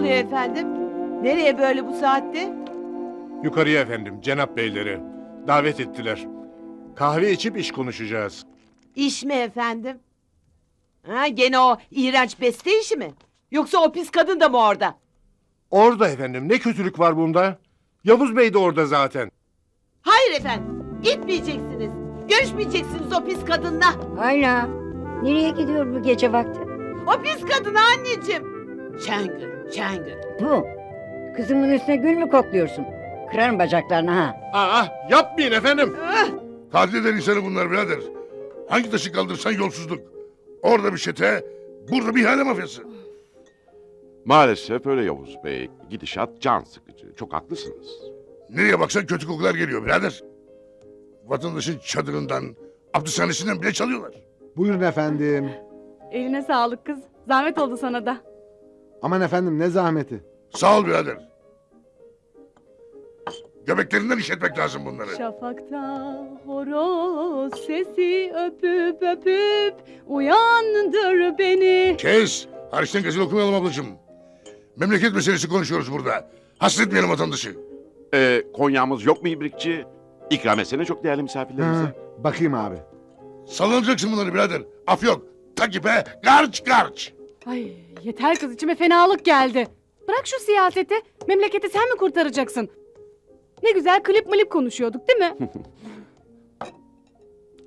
oluyor efendim? Nereye böyle bu saatte? Yukarıya efendim, Cenap Beyleri. Davet ettiler. Kahve içip iş konuşacağız. İş mi efendim? Ha gene o iğrenç beste işi mi? Yoksa o pis kadın da mı orada? Orada efendim, ne kötülük var bunda? Yavuz Bey de orada zaten. Hayır efendim. Gitmeyeceksiniz. Görüşmeyeceksiniz o pis kadınla. Hala. Nereye gidiyor bu gece vakti? O pis kadın anneciğim. Şengül, Şengül. Bu. Kızımın üstüne gül mü kokluyorsun? Kırarım bacaklarını ha. Aa, yapmayın efendim. Ah, Katil eder insanı bunlar birader. Hangi taşı kaldırsan yolsuzluk. Orada bir çete, burada bir ihale mafyası. Maalesef öyle Yavuz Bey. Gidişat can sıkıcı. Çok haklısınız. Nereye baksan kötü kokular geliyor birader. Vatandaşın çadırından, hapishanesinden bile çalıyorlar. Buyurun efendim. Eline sağlık kız. Zahmet oldu sana da. Aman efendim ne zahmeti. Sağ ol birader. Göbeklerinden işletmek lazım bunları. Şafakta horoz sesi öpüp öpüp uyandır beni. Kes. Hariçten gazel okumayalım ablacığım. Memleket meselesi konuşuyoruz burada. Hasretmeyelim vatandaşı. Ee, Konya'mız yok mu İbrikçi? İkram etsene çok değerli misafirlerimize. Ha, bakayım abi. Sallanacaksın bunları birader. Af yok. Takipe, garç garç. Ay yeter kız içime fenalık geldi. Bırak şu siyaseti. Memleketi sen mi kurtaracaksın? Ne güzel klip mlip konuşuyorduk değil mi?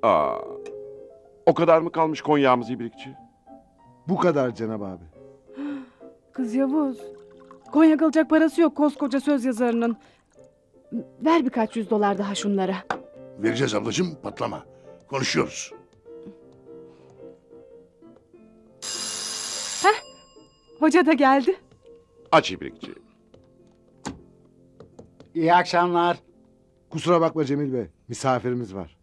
Aa, o kadar mı kalmış Konya'mız İbrikçi? Bu kadar Cenab abi. Kız Yavuz. Konya kalacak parası yok koskoca söz yazarının. Ver birkaç yüz dolar daha şunlara. Vereceğiz ablacığım patlama. Konuşuyoruz. Hoca da geldi. Aç İbrikçi. İyi akşamlar. Kusura bakma Cemil Bey. Misafirimiz var.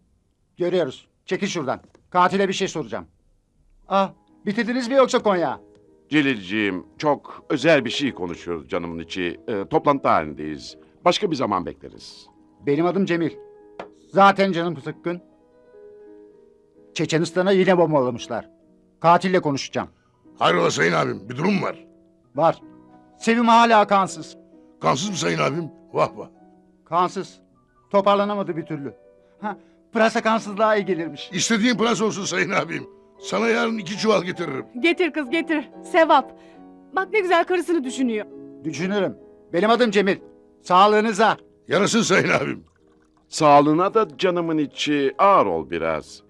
Görüyoruz. Çekil şuradan. Katile bir şey soracağım. Ah, bitirdiniz mi yoksa Konya? Celilciğim çok özel bir şey konuşuyoruz canımın içi. Ee, toplantı halindeyiz. Başka bir zaman bekleriz. Benim adım Cemil. Zaten canım sıkkın. Çeçenistan'a yine bombalamışlar. Katille konuşacağım. Hayrola sayın abim bir durum mu var. Var. Sevim hala kansız. Kansız mı sayın abim? Vah vah. Kansız. Toparlanamadı bir türlü. Ha, pırasa kansızlığa iyi gelirmiş. İstediğin plas olsun sayın abim. Sana yarın iki çuval getiririm. Getir kız getir. Sevap. Bak ne güzel karısını düşünüyor. Düşünürüm. Benim adım Cemil. Sağlığınıza. Yarasın sayın abim. Sağlığına da canımın içi ağır ol biraz.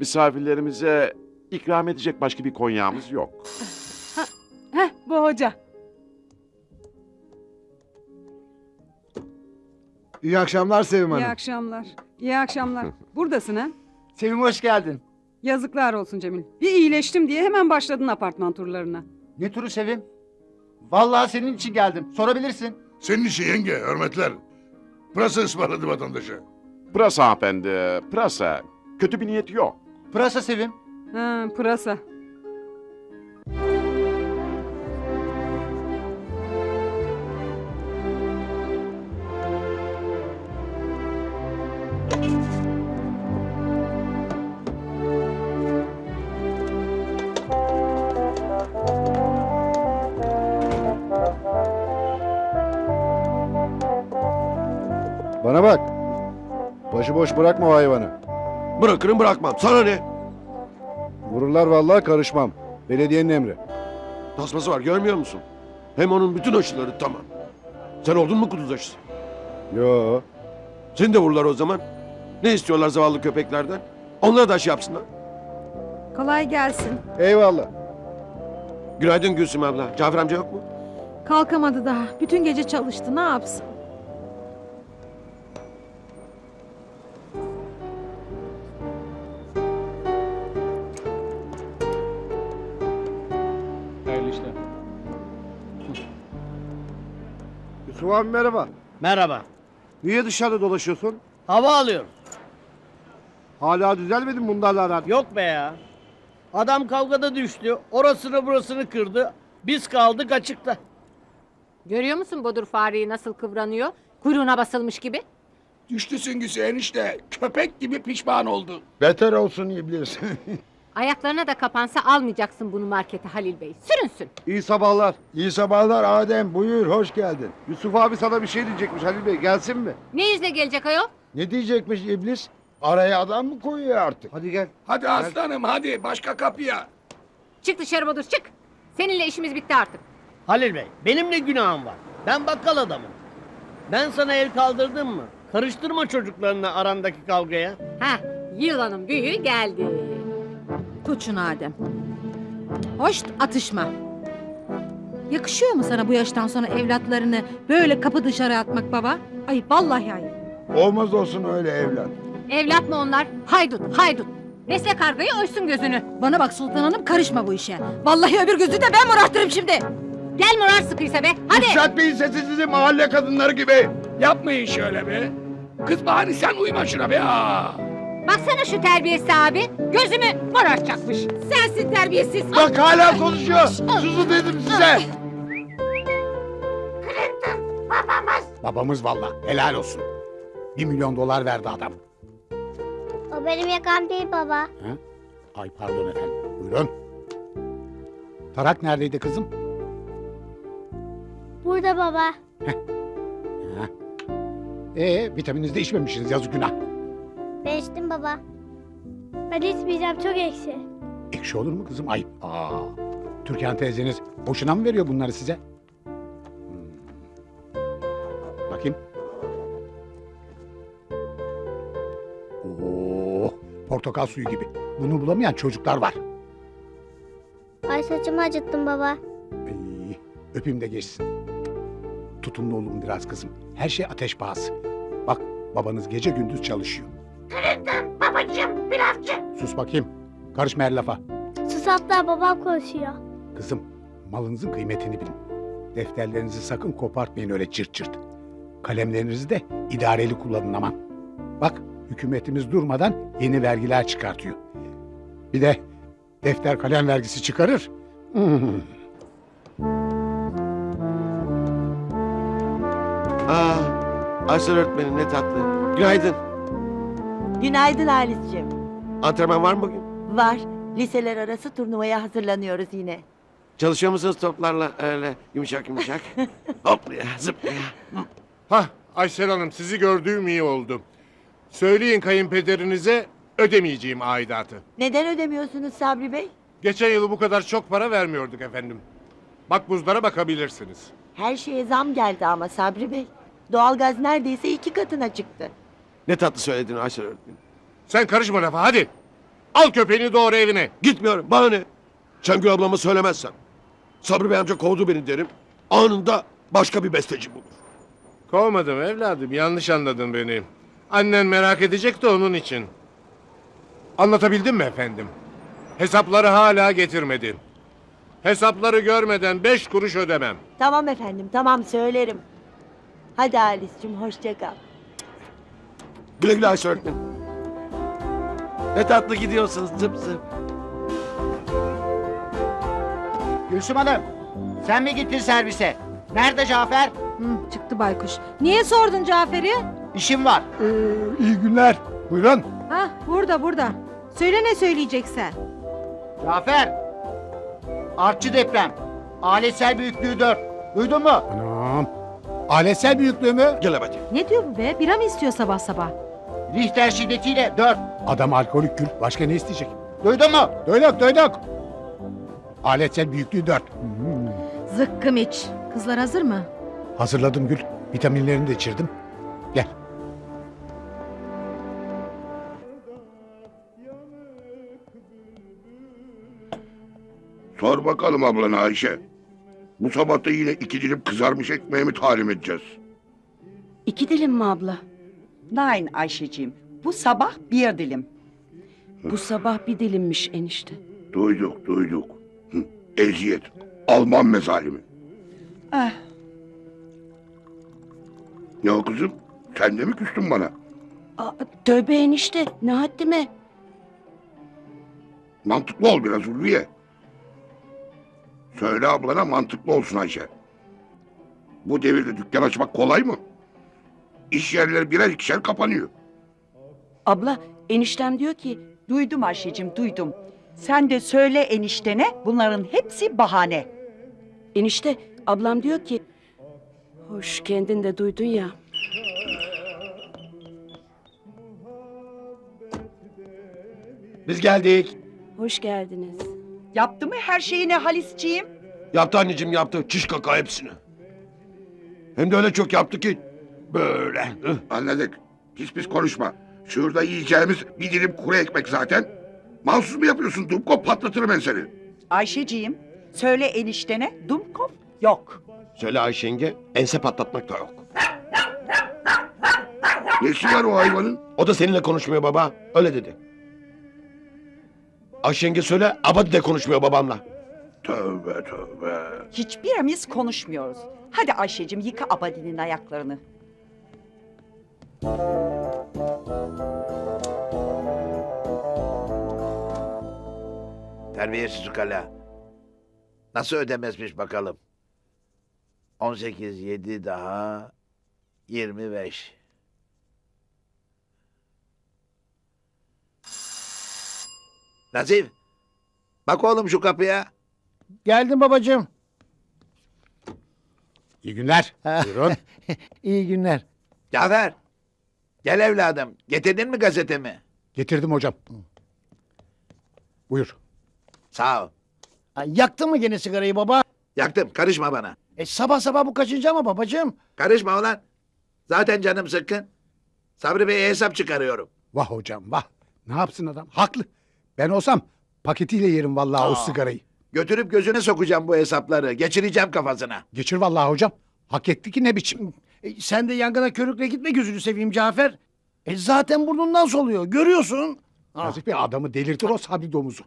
Misafirlerimize ikram edecek başka bir Konya'mız yok. Heh bu hoca. İyi akşamlar Sevim İyi Hanım. akşamlar. İyi akşamlar. Buradasın ha? Sevim hoş geldin. Yazıklar olsun Cemil. Bir iyileştim diye hemen başladın apartman turlarına. Ne turu Sevim? Vallahi senin için geldim. Sorabilirsin. Senin için yenge hürmetler. Pırasa ısmarladı vatandaşa. Pırasa hanımefendi, pırasa. Kötü bir niyeti yok. Pırasa Sevim. Ha, pırasa. Bana bak. Başıboş bırakma o hayvanı. Bırakırım bırakmam. Sana ne? Vururlar vallahi karışmam. Belediyenin emri. Tasması var görmüyor musun? Hem onun bütün aşıları tamam. Sen oldun mu kuduz aşısı? Yo. Seni de vururlar o zaman. Ne istiyorlar zavallı köpeklerden? Onlara da aşı yapsınlar. Kolay gelsin. Eyvallah. Günaydın Gülsüm abla. Cafer amca yok mu? Kalkamadı daha. Bütün gece çalıştı ne yapsın? Abi merhaba. Merhaba. Niye dışarıda dolaşıyorsun? Hava alıyorum. Hala düzelmedi mi bunlarla aran? Yok be ya. Adam kavgada düştü. Orasını burasını kırdı. Biz kaldık açıkta. Görüyor musun bodur fareyi nasıl kıvranıyor? Kuyruğuna basılmış gibi. Düştü süngüsü enişte. Köpek gibi pişman oldu. Beter olsun iblis. Ayaklarına da kapansa almayacaksın bunu markete Halil Bey. Sürünsün. İyi sabahlar. İyi sabahlar Adem buyur hoş geldin. Yusuf abi sana bir şey diyecekmiş Halil Bey. Gelsin mi? Ne yüzle gelecek ayol? Ne diyecekmiş iblis? Araya adam mı koyuyor artık? Hadi gel. Hadi aslanım hadi başka kapıya. Çık dışarı Bodur çık. Seninle işimiz bitti artık. Halil Bey benim ne günahım var? Ben bakkal adamım. Ben sana el kaldırdım mı? Karıştırma çocuklarını arandaki kavgaya. Heh, yılanın büyüğü geldi. Şunu Adem. Hoş atışma. Yakışıyor mu sana bu yaştan sonra evlatlarını böyle kapı dışarı atmak baba? Ayıp vallahi ayıp. Olmaz olsun öyle evlat. Evlat mı onlar? Haydut, haydut. Besle kargayı ölsün gözünü. Bana bak Sultan Hanım karışma bu işe. Vallahi öbür gözü de ben morartırım şimdi. Gel morar sıkıysa be. Hadi. Yükseltmeyin sesinizi mahalle kadınları gibi. Yapmayın şöyle be. Kız bari sen uyma şuna be. Aa. Baksana şu terbiyesiz abi. Gözümü morartacakmış. Sensin terbiyesiz. Bak hala konuşuyor. Susun dedim size. Babamız valla. Helal olsun. Bir milyon dolar verdi adam. O benim yakam değil baba. Ay pardon efendim. Buyurun. Tarak neredeydi kızım? Burada baba. Ee, vitaminizi de içmemişsiniz yazık günah. Ben içtim baba. Ben içmeyeceğim çok ekşi. Ekşi olur mu kızım? Ayıp. Aa, Türkan teyzeniz boşuna mı veriyor bunları size? Hmm. Bakayım. Oo, portakal suyu gibi. Bunu bulamayan çocuklar var. Ay saçımı acıttın baba. Ay, öpeyim de geçsin. Tutumlu olun biraz kızım. Her şey ateş pahası. Bak babanız gece gündüz çalışıyor. Babacığım birazcık. Sus bakayım. Karışma her lafa. Sus hatta babam konuşuyor. Kızım malınızın kıymetini bilin. Defterlerinizi sakın kopartmayın öyle çırt çırt. Kalemlerinizi de idareli kullanın aman. Bak hükümetimiz durmadan yeni vergiler çıkartıyor. Bir de defter kalem vergisi çıkarır. Hmm. Aa, Aysel öğretmenim ne tatlı. Günaydın. Günaydın Halis'ciğim. Antrenman var mı bugün? Var. Liseler arası turnuvaya hazırlanıyoruz yine. Çalışıyor musunuz toplarla öyle yumuşak yumuşak? Hoplaya zıplaya. Hah Aysel Hanım sizi gördüğüm iyi oldu. Söyleyin kayınpederinize ödemeyeceğim aidatı. Neden ödemiyorsunuz Sabri Bey? Geçen yıl bu kadar çok para vermiyorduk efendim. Makbuzlara bakabilirsiniz. Her şeye zam geldi ama Sabri Bey. Doğalgaz neredeyse iki katına çıktı. Ne tatlı söyledin Aysel öğretmenim. Sen karışma lafa hadi. Al köpeğini doğru evine. Gitmiyorum bana ne? Şengül ablama söylemezsem. Sabri Bey amca kovdu beni derim. Anında başka bir besteci bulur. Kovmadım evladım yanlış anladın beni. Annen merak edecek de onun için. Anlatabildim mi efendim? Hesapları hala getirmedi. Hesapları görmeden beş kuruş ödemem. Tamam efendim tamam söylerim. Hadi Halis'ciğim hoşça kal. Güle güle öğretmenim. Ne tatlı gidiyorsunuz zıp zıp. Gülsüm Hanım. Sen mi gittin servise? Nerede Cafer? Hı, çıktı baykuş. Niye sordun Cafer'i? İşim var. Ee, iyi günler. Buyurun. Ha burada burada. Söyle ne söyleyeceksen. Cafer. Artçı deprem. Aletsel büyüklüğü 4. Duydun mu? Anam. Aletsel büyüklüğü mü? Gel hadi. Ne diyor bu be? Bira mı istiyor sabah sabah? Richter şiddetiyle 4. Adam alkolik gül. Başka ne isteyecek? Duydun mu? Duyduk duyduk. Aletsel büyüklüğü dört. Zıkkım iç. Kızlar hazır mı? Hazırladım Gül. Vitaminlerini de içirdim. Gel. Sor bakalım ablana Ayşe. Bu sabah da yine iki dilim kızarmış ekmeği mi talim edeceğiz? İki dilim mi abla? Nein Ayşeciğim. Bu sabah bir dilim. Bu sabah bir dilimmiş enişte. Duyduk duyduk. Hı, eziyet. Alman mezalimi. Ah. Ne o kızım? Sen de mi küstün bana? Aa, tövbe enişte. Ne haddime? Mantıklı ol biraz Ulviye. Söyle ablana mantıklı olsun Ayşe. Bu devirde dükkan açmak kolay mı? İş yerleri birer ikişer kapanıyor. Abla eniştem diyor ki duydum Ayşeciğim duydum. Sen de söyle eniştene bunların hepsi bahane. Enişte ablam diyor ki... Hoş kendin de duydun ya. Biz geldik. Hoş geldiniz. Yaptı mı her şeyini Halisciğim? Yaptı anneciğim yaptı. Çiş kaka hepsini. Hem de öyle çok yaptı ki. Böyle. Anladık. Pis pis konuşma. Şurada yiyeceğimiz bir dilim kuru ekmek zaten. Mahsus mu yapıyorsun Dumko patlatırım ben seni. Ayşeciğim söyle eniştene Dumkov yok. Söyle Ayşe yenge. Ense patlatmak da yok. Nesi var o hayvanın? O da seninle konuşmuyor baba. Öyle dedi. Ayşe yenge söyle. Abadi de konuşmuyor babamla. Tövbe tövbe. Hiçbirimiz konuşmuyoruz. Hadi Ayşeciğim yıka Abadi'nin ayaklarını. Terbiyesiz ukala. Nasıl ödemezmiş bakalım. 18, 7 daha 25. Nazif. Bak oğlum şu kapıya. Geldim babacığım. İyi günler. Buyurun. İyi günler. Cafer. Gel evladım. Getirdin mi gazetemi? Getirdim hocam. Buyur. Sağ ol. Yaktın mı gene sigarayı baba? Yaktım. Karışma bana. E, sabah sabah bu kaçıncı ama babacığım? Karışma ulan. Zaten canım sıkkın. Sabri Bey'e hesap çıkarıyorum. Vah hocam vah. Ne yapsın adam? Haklı. Ben olsam paketiyle yerim vallahi o Aa. sigarayı. Götürüp gözüne sokacağım bu hesapları. Geçireceğim kafasına. Geçir vallahi hocam. Hak etti ki ne biçim. E, sen de yangına körükle gitme gözünü seveyim Cafer. E, zaten burnundan soluyor. Görüyorsun. Ah. Nazif Bey adamı delirtir o sabri domuzu.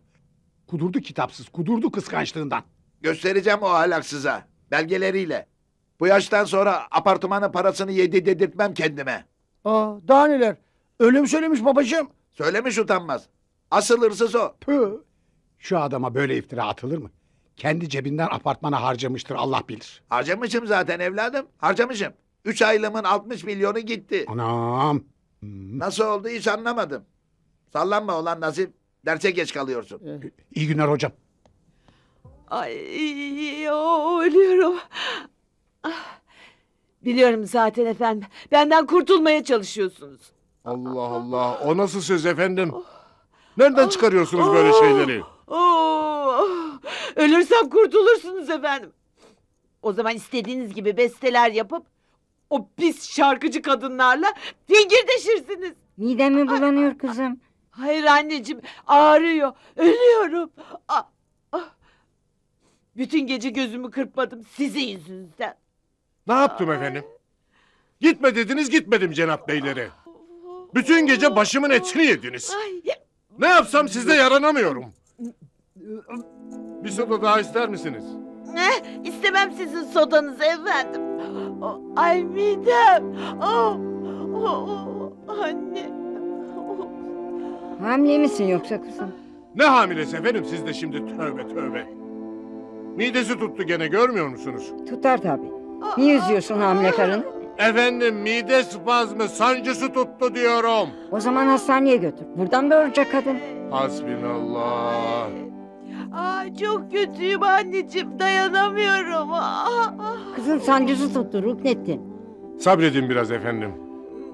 Kudurdu kitapsız, kudurdu kıskançlığından. Göstereceğim o ahlaksıza. Belgeleriyle. Bu yaştan sonra apartmanın parasını yedi dedirtmem kendime. Aa, daha neler? Öyle mi söylemiş babacığım? Söylemiş utanmaz. Asıl hırsız o. Püh. Şu adama böyle iftira atılır mı? Kendi cebinden apartmana harcamıştır Allah bilir. Harcamışım zaten evladım. Harcamışım. Üç aylığımın 60 milyonu gitti. Anam. Nasıl oldu hiç anlamadım. Sallanma olan Nazif. Derse geç kalıyorsun. İyi günler hocam. Ay ölüyorum. Ah, Biliyorum zaten efendim. Benden kurtulmaya çalışıyorsunuz. Allah Allah. O nasıl söz efendim? Nereden çıkarıyorsunuz böyle şeyleri? Oo, ölürsem kurtulursunuz efendim. O zaman istediğiniz gibi besteler yapıp o pis şarkıcı kadınlarla fingirdeşirsiniz. Midem mi bulanıyor kızım? Hayır anneciğim ağrıyor. Ölüyorum. Ah, ah. Bütün gece gözümü kırpmadım sizin yüzünüzden. Ne yaptım efendim? Gitme dediniz gitmedim Cenap Beylere. Bütün gece başımın etini yediniz. Ay, Ne yapsam sizde yaranamıyorum. Bir soda daha ister misiniz? ne? İstemem sizin sodanızı efendim. Oh, Ay midem. Oh, oh, oh, anne. Oh. Hamile misin yoksa kızım? Ne hamilesi efendim siz de şimdi tövbe tövbe. Midesi tuttu gene görmüyor musunuz? Tutar tabii. Niye üzüyorsun hamile karını? Efendim mide spazmı sancısı tuttu diyorum. O zaman hastaneye götür. Buradan doğuracak kadın. Hasbinallah. Ay çok kötüyüm anneciğim dayanamıyorum. Ah. Kızın sancısı tuttu Ruknettin. Sabredin biraz efendim.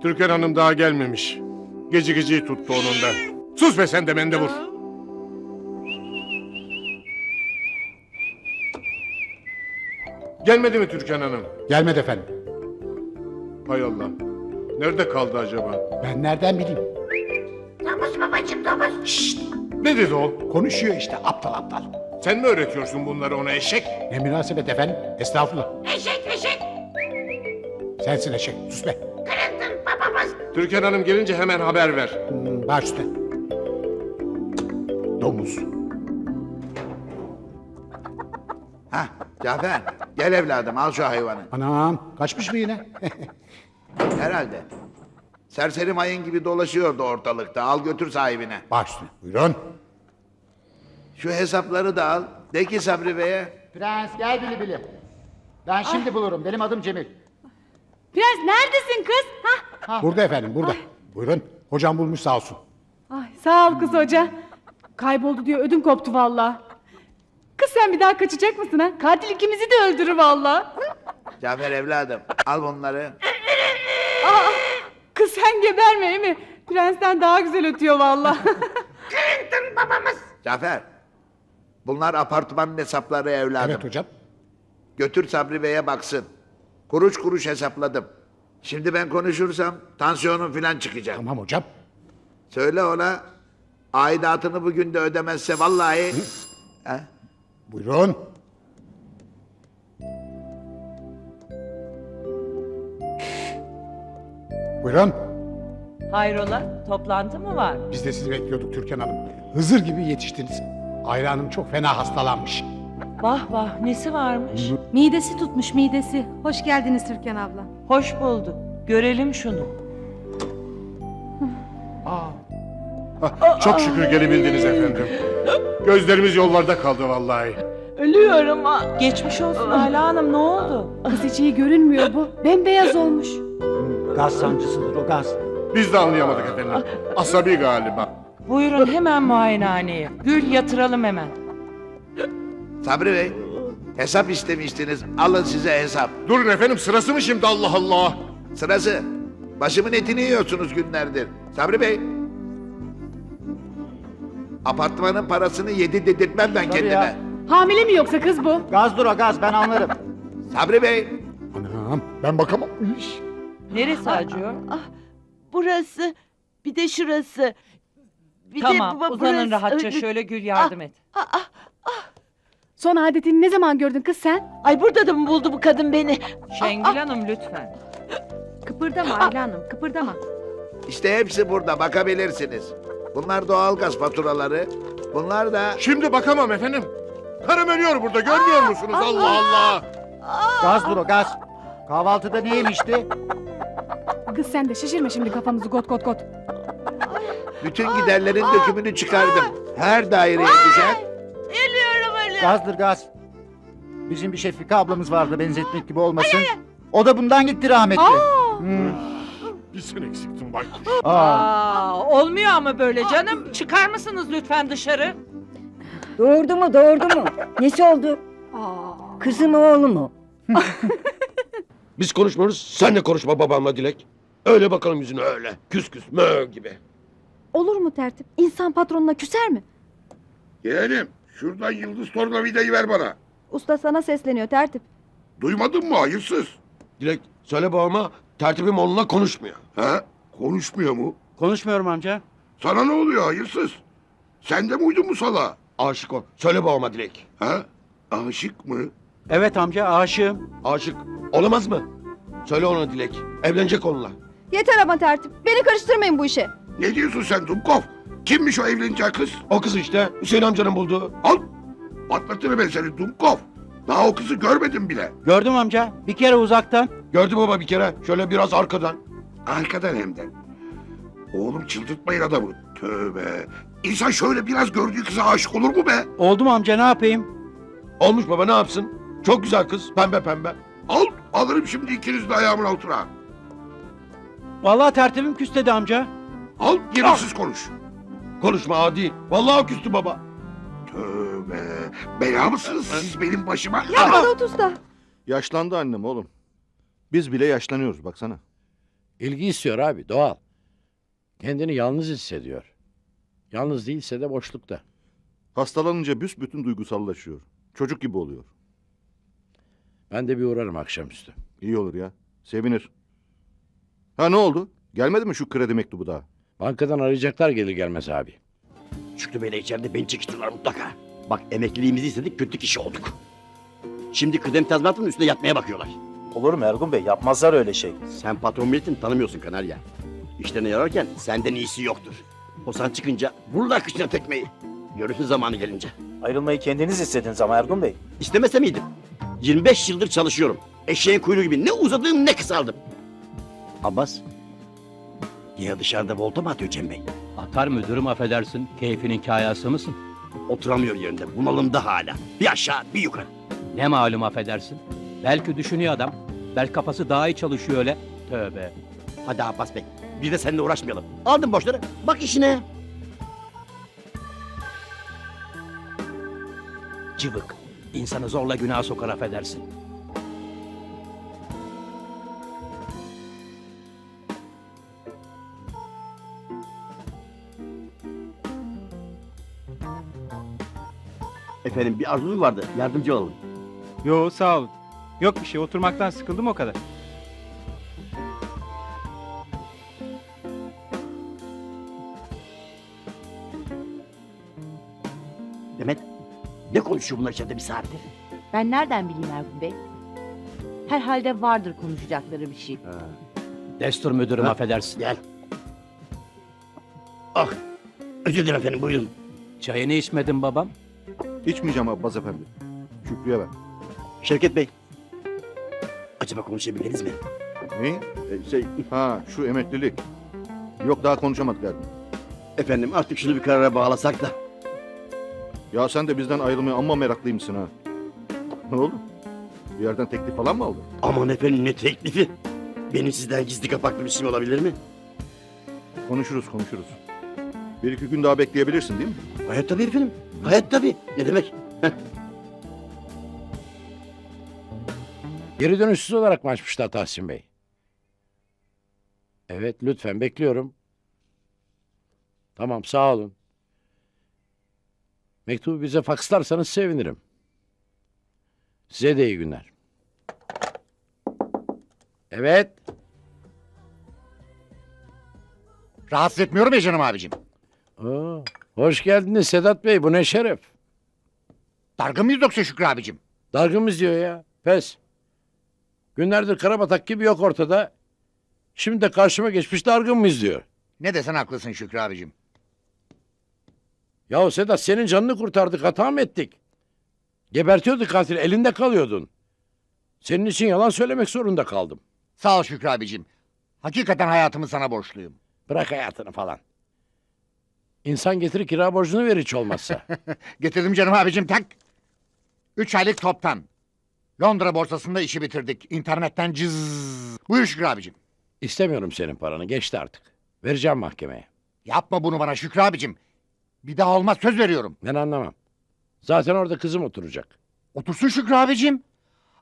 Türkan Hanım daha gelmemiş. Gece geceyi tuttu onun da. Sus be sen de mendebur. Gelmedi mi Türkan Hanım? Gelmedi efendim. Hay Allah. Nerede kaldı acaba? Ben nereden bileyim? Ne dedi o? Konuşuyor işte aptal aptal. Sen mi öğretiyorsun bunları ona eşek? Ne münasebet efendim? Estağfurullah. Eşek eşek. Sensin eşek. Sus be. Türkan Hanım gelince hemen haber ver. Hmm, baş üstüne. Domuz. Hah Cafer. Gel evladım al şu hayvanı. Anam kaçmış mı yine? Herhalde. Serseri mayın gibi dolaşıyordu ortalıkta. Al götür sahibine. baş üstüne. Buyurun. Şu hesapları da al. De ki Sabri Bey'e. Prens gel bili bili. Ben şimdi bulurum. Benim adım Cemil. Prens neredesin kız? Hah. Burada efendim burada. Buyurun. Hocam bulmuş sağ olsun. Ay, sağ ol kız hoca. Kayboldu diyor ödüm koptu valla. Kız sen bir daha kaçacak mısın ha? Katil ikimizi de öldürür valla. Cafer evladım al bunları. Aa, sen geberme mi? Prensten daha güzel ötüyor valla. Cafer. Bunlar apartmanın hesapları evladım. Evet hocam. Götür Sabri Bey'e baksın. Kuruş kuruş hesapladım. Şimdi ben konuşursam tansiyonum filan çıkacak. Tamam hocam. Söyle ona aidatını bugün de ödemezse vallahi... Buyurun. Buyurun. Hayrola toplantı mı var? Biz de sizi bekliyorduk Türkan Hanım. Hızır gibi yetiştiniz. Ayla Hanım çok fena hastalanmış. Vah vah nesi varmış? Midesi tutmuş midesi. Hoş geldiniz Türkan abla. Hoş bulduk. Görelim şunu. Ah, Çok şükür gelebildiniz efendim. Gözlerimiz yollarda kaldı vallahi. Ölüyorum ha. Geçmiş olsun Ayla Hanım ne oldu? Kız hiç iyi görünmüyor bu. Bembeyaz olmuş. Gaz sancısıdır o gaz. Biz de anlayamadık efendim. Asabi galiba. Buyurun hemen muayenehaneye. Gül yatıralım hemen. Sabri Bey hesap istemiştiniz. Alın size hesap. Durun efendim sırası mı şimdi Allah Allah? Sırası. Başımın etini yiyorsunuz günlerdir. Sabri Bey. Apartmanın parasını yedi dedirtmem ben kendime. Hamile mi yoksa kız bu? Gazdır o gaz ben anlarım. Sabri Bey. Anam ben bakamam. Üş. Neresi acıyor? Burası. Bir de şurası. Bir tamam de bu- uzanın burası. rahatça şöyle Gül yardım et. Son adetini ne zaman gördün kız sen? Ay burada da mı buldu bu kadın beni? Şengül Hanım lütfen. Kıpırdama Ayla Hanım kıpırdama. İşte hepsi burada bakabilirsiniz. Bunlar doğalgaz faturaları. Bunlar da Şimdi bakamam efendim. Karım ölüyor burada görmüyor musunuz Allah Allah? Gazdır o gaz. Kahvaltıda ne yemişti? Kız sen de şişirme şimdi kafamızı got got got. bütün giderlerin dökümünü çıkardım. Her daireye düşer. Ölüyorum ölüyorum. Gazdır gaz. Bizim bir Şefika ablamız vardı benzetmek gibi olmasın. O da bundan gitti rahmetli. Hmm. Bir sen eksiktin bak. Aa. Aa, olmuyor ama böyle canım. Çıkar mısınız lütfen dışarı? Doğurdu mu doğurdu mu? Nesi oldu? Kızı mı oğlu mu? Biz konuşmuyoruz. Sen de konuşma babamla Dilek. Öyle bakalım yüzüne öyle. Küs küs mö gibi. Olur mu tertip? İnsan patronuna küser mi? Yeğenim şuradan yıldız tornavidayı ver bana. Usta sana sesleniyor tertip. Duymadın mı hayırsız? Dilek söyle babama tertibim onunla konuşmuyor. Ha? Konuşmuyor mu? Konuşmuyorum amca. Sana ne oluyor hayırsız? Sen de mi uydun bu sala? Aşık o. Söyle babama Dilek. Ha? Aşık mı? Evet amca aşığım. Aşık. Olamaz mı? Söyle ona Dilek. Evlenecek onunla. Yeter ama tertip. Beni karıştırmayın bu işe. Ne diyorsun sen Dumkov? Kimmiş o evleneceği kız? O kız işte Hüseyin amcanın bulduğu. Al. Patlatırım ben seni Dumkov. Daha o kızı görmedim bile. Gördüm amca. Bir kere uzaktan. Gördü baba bir kere. Şöyle biraz arkadan. Arkadan hem de. Oğlum çıldırtmayın adamı. Tövbe. İnsan şöyle biraz gördüğü kıza aşık olur mu be? Oldu mu amca ne yapayım? Olmuş baba ne yapsın? Çok güzel kız. Pembe pembe. Al. Alırım şimdi ikiniz de ayağımın altına. Vallahi tertibim küstedi amca. Al gereksiz konuş. Konuşma adi. Vallahi küstü baba. Tövbe. Bela mısınız siz benim başıma? Davut Usta. Yaşlandı annem oğlum. Biz bile yaşlanıyoruz baksana. İlgi istiyor abi doğal. Kendini yalnız hissediyor. Yalnız değilse de boşlukta. Hastalanınca büsbütün duygusallaşıyor. Çocuk gibi oluyor. Ben de bir uğrarım akşamüstü. İyi olur ya. Sevinir. Ha ne oldu? Gelmedi mi şu kredi mektubu daha? Bankadan arayacaklar gelir gelmez abi. Şükrü Bey'le içeride beni çekiştirirler mutlaka. Bak emekliliğimizi istedik kötü kişi olduk. Şimdi kıdem tazminatının üstüne yatmaya bakıyorlar. Olur mu Ergun Bey? Yapmazlar öyle şey. Sen patron milletin tanımıyorsun Kanarya. İşlerine yararken senden iyisi yoktur. O sen çıkınca vururlar kışına tekmeyi. Görürsün zamanı gelince. Ayrılmayı kendiniz istediniz ama Ergun Bey. İstemese miydim? 25 yıldır çalışıyorum. Eşeğin kuyruğu gibi ne uzadım ne kısaldım. Abbas. Ya dışarıda volta mı atıyor Cem Bey? Atar müdürüm affedersin. Keyfinin kayası mısın? Oturamıyor yerinde. Bunalımda hala. Bir aşağı bir yukarı. Ne malum affedersin. Belki düşünüyor adam. Belki kafası daha iyi çalışıyor öyle. Tövbe. Hadi Abbas Bey. Bir de seninle uğraşmayalım. Aldın borçları. Bak işine. Cıvık. İnsanı zorla günaha sokar affedersin. Efendim bir arzunuz vardı. Yardımcı olalım. Yo sağ olun. Yok bir şey oturmaktan sıkıldım o kadar. Demet ne konuşuyor bunlar içeride bir saattir? Ben nereden bileyim Ergun Bey? Herhalde vardır konuşacakları bir şey. Destur müdürüm Ha? affedersin. Gel. Ah özür dilerim efendim buyurun. Çayını içmedin babam. İçmeyeceğim Abbas efendi. Şükrü'ye ver. Şevket Bey. Acaba konuşabildiniz mi? Ne? E, şey, ha şu emeklilik. Yok daha konuşamadık abi. Efendim artık şunu bir karara bağlasak da. Ya sen de bizden ayrılmaya amma meraklıymışsın ha. Ne oldu? Bir yerden teklif falan mı aldın? Aman efendim ne teklifi. Benim sizden gizli kapaklı bir şey olabilir mi? Konuşuruz konuşuruz. Bir iki gün daha bekleyebilirsin değil mi? Gayet tabii efendim. Gayet tabii. Ne demek? Geri dönüşsüz olarak mı açmışlar Tahsin Bey? Evet lütfen bekliyorum. Tamam sağ olun. Mektubu bize fakslarsanız sevinirim. Size de iyi günler. Evet. Rahatsız etmiyorum ya canım abicim. Oo, hoş geldiniz Sedat Bey. Bu ne şeref. Dargın mıyız yoksa Şükrü abicim? Dargımız diyor ya. Pes. Günlerdir karabatak gibi yok ortada. Şimdi de karşıma geçmiş dargın mıyız diyor. Ne desen haklısın Şükrü abicim. Yahu Sedat senin canını kurtardık hata mı ettik? Gebertiyorduk katil elinde kalıyordun. Senin için yalan söylemek zorunda kaldım. Sağ ol Şükrü abicim. Hakikaten hayatımı sana borçluyum. Bırak hayatını falan. İnsan getir kira borcunu ver hiç olmazsa. Getirdim canım abicim tak. Üç aylık toptan. Londra borsasında işi bitirdik. İnternetten cız. Buyur Şükrü abicim. İstemiyorum senin paranı geçti artık. Vereceğim mahkemeye. Yapma bunu bana Şükrü abicim. Bir daha olmaz söz veriyorum. Ben anlamam. Zaten orada kızım oturacak. Otursun Şükrü abicim.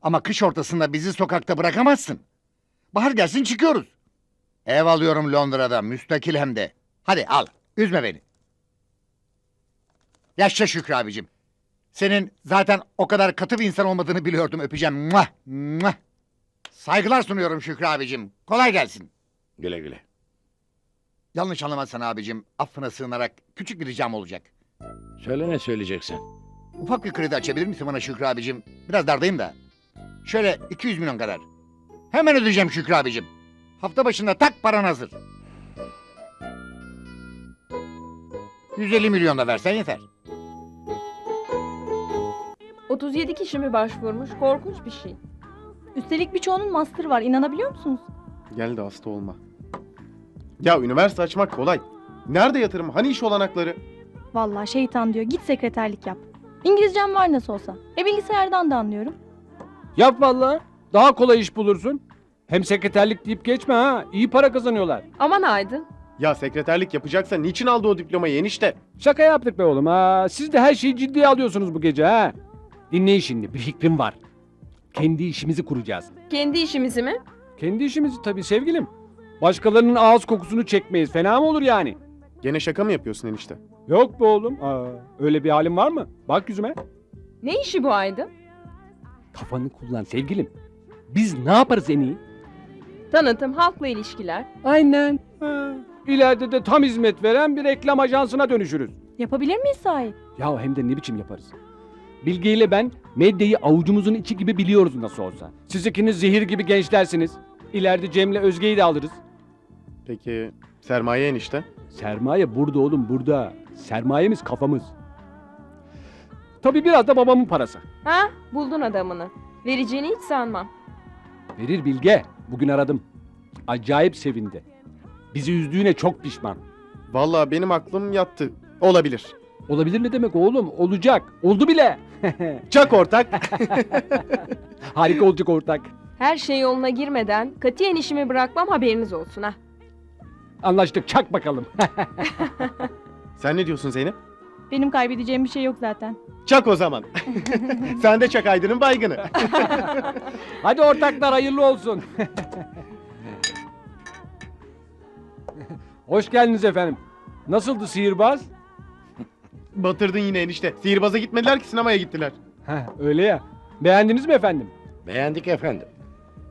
Ama kış ortasında bizi sokakta bırakamazsın. Bahar gelsin çıkıyoruz. Ev alıyorum Londra'da müstakil hem de. Hadi al üzme beni. Yaşa Şükrü abicim. Senin zaten o kadar katı bir insan olmadığını biliyordum öpeceğim. Muah, muah. Saygılar sunuyorum Şükrü abicim. Kolay gelsin. Güle güle. Yanlış anlamazsan abicim affına sığınarak küçük bir ricam olacak. Söyle ne söyleyeceksin? Ufak bir kredi açabilir misin bana Şükrü abicim? Biraz dardayım da. Şöyle 200 milyon kadar. Hemen ödeyeceğim Şükrü abicim. Hafta başında tak paran hazır. 150 milyon da versen yeter. 37 kişi mi başvurmuş? Korkunç bir şey. Üstelik birçoğunun master var. İnanabiliyor musunuz? Gel de hasta olma. Ya üniversite açmak kolay. Nerede yatırım? Hani iş olanakları? Vallahi şeytan diyor. Git sekreterlik yap. İngilizcem var nasıl olsa. E bilgisayardan da anlıyorum. Yap vallahi. Daha kolay iş bulursun. Hem sekreterlik deyip geçme ha. İyi para kazanıyorlar. Aman Aydın. Ya sekreterlik yapacaksa niçin aldı o diplomayı enişte? Şaka yaptık be oğlum ha. Siz de her şeyi ciddiye alıyorsunuz bu gece ha. Dinleyin şimdi bir fikrim var. Kendi işimizi kuracağız. Kendi işimizi mi? Kendi işimizi tabii sevgilim. Başkalarının ağız kokusunu çekmeyiz. Fena mı olur yani? Gene şaka mı yapıyorsun enişte? Yok be oğlum. Aa, öyle bir halim var mı? Bak yüzüme. Ne işi bu Aydın? Kafanı kullan sevgilim. Biz ne yaparız en iyi? Tanıtım, halkla ilişkiler. Aynen. Ha. İleride de tam hizmet veren bir reklam ajansına dönüşürüz. Yapabilir miyiz sahi? Ya hem de ne biçim yaparız? Bilge ile ben medyayı avucumuzun içi gibi biliyoruz nasıl olsa. Siz ikiniz zehir gibi gençlersiniz. İleride Cem'le Özge'yi de alırız. Peki sermaye enişte? Sermaye burada oğlum burada. Sermayemiz kafamız. Tabii biraz da babamın parası. Ha? Buldun adamını. Vereceğini hiç sanmam. Verir Bilge. Bugün aradım. Acayip sevindi. Bizi üzdüğüne çok pişman. Vallahi benim aklım yattı. Olabilir. Olabilir ne demek oğlum? Olacak. Oldu bile. Çak ortak. Harika olacak ortak. Her şey yoluna girmeden katiyen işimi bırakmam haberiniz olsun ha. Anlaştık. Çak bakalım. Sen ne diyorsun Zeynep? Benim kaybedeceğim bir şey yok zaten. Çak o zaman. Sen de çak Aydın'ın baygını. Hadi ortaklar hayırlı olsun. Hoş geldiniz efendim. Nasıldı sihirbaz? Batırdın yine enişte. Sihirbaza gitmediler ki sinemaya gittiler. Heh, öyle ya. Beğendiniz mi efendim? Beğendik efendim.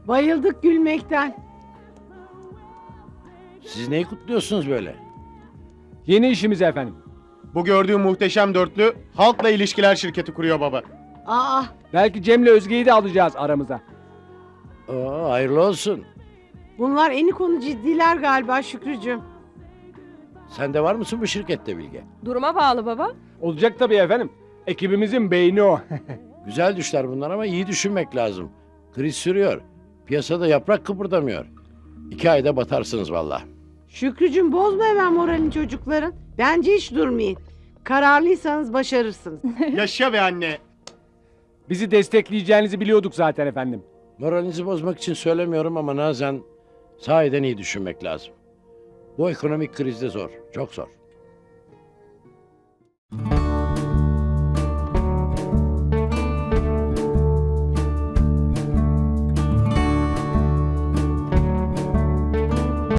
Bayıldık gülmekten. Siz neyi kutluyorsunuz böyle? Yeni işimiz efendim. Bu gördüğün muhteşem dörtlü halkla ilişkiler şirketi kuruyor baba. Aa, Belki Cem'le Özge'yi de alacağız aramıza. Oo, hayırlı olsun. bunlar eni konu ciddiler galiba Şükrücüğüm. Sen de var mısın bu şirkette Bilge? Duruma bağlı baba. Olacak tabii efendim. Ekibimizin beyni o. Güzel düşler bunlar ama iyi düşünmek lazım. Kriz sürüyor. Piyasada yaprak kıpırdamıyor. İki ayda batarsınız valla. Şükrücüğüm bozma hemen moralini çocukların. Bence hiç durmayın. Kararlıysanız başarırsınız. Yaşa be anne. Bizi destekleyeceğinizi biliyorduk zaten efendim. Moralinizi bozmak için söylemiyorum ama Nazan sahiden iyi düşünmek lazım. Bu ekonomik krizde zor, çok zor.